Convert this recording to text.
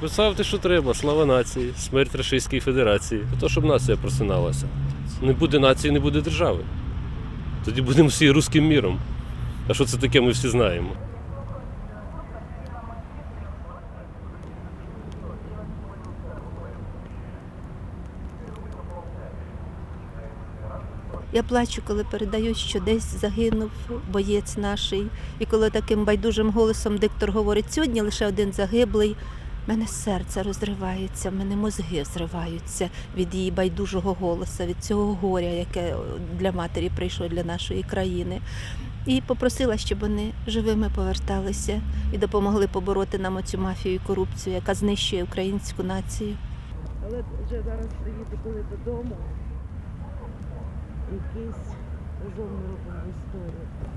Писав те, що треба, слава нації, смерть Російської Федерації. То, щоб нація просиналася. Не буде нації, не буде держави. Тоді будемо всі руським міром. А що це таке, ми всі знаємо. Я плачу, коли передають, що десь загинув боєць наш. І коли таким байдужим голосом диктор говорить, сьогодні лише один загиблий. Мене серце розривається, в мене мозги зриваються від її байдужого голосу, від цього горя, яке для матері прийшло для нашої країни. І попросила, щоб вони живими поверталися і допомогли побороти нам оцю мафію і корупцію, яка знищує українську націю. Але вже зараз приїти коли додому, якийсь ми робимо історію.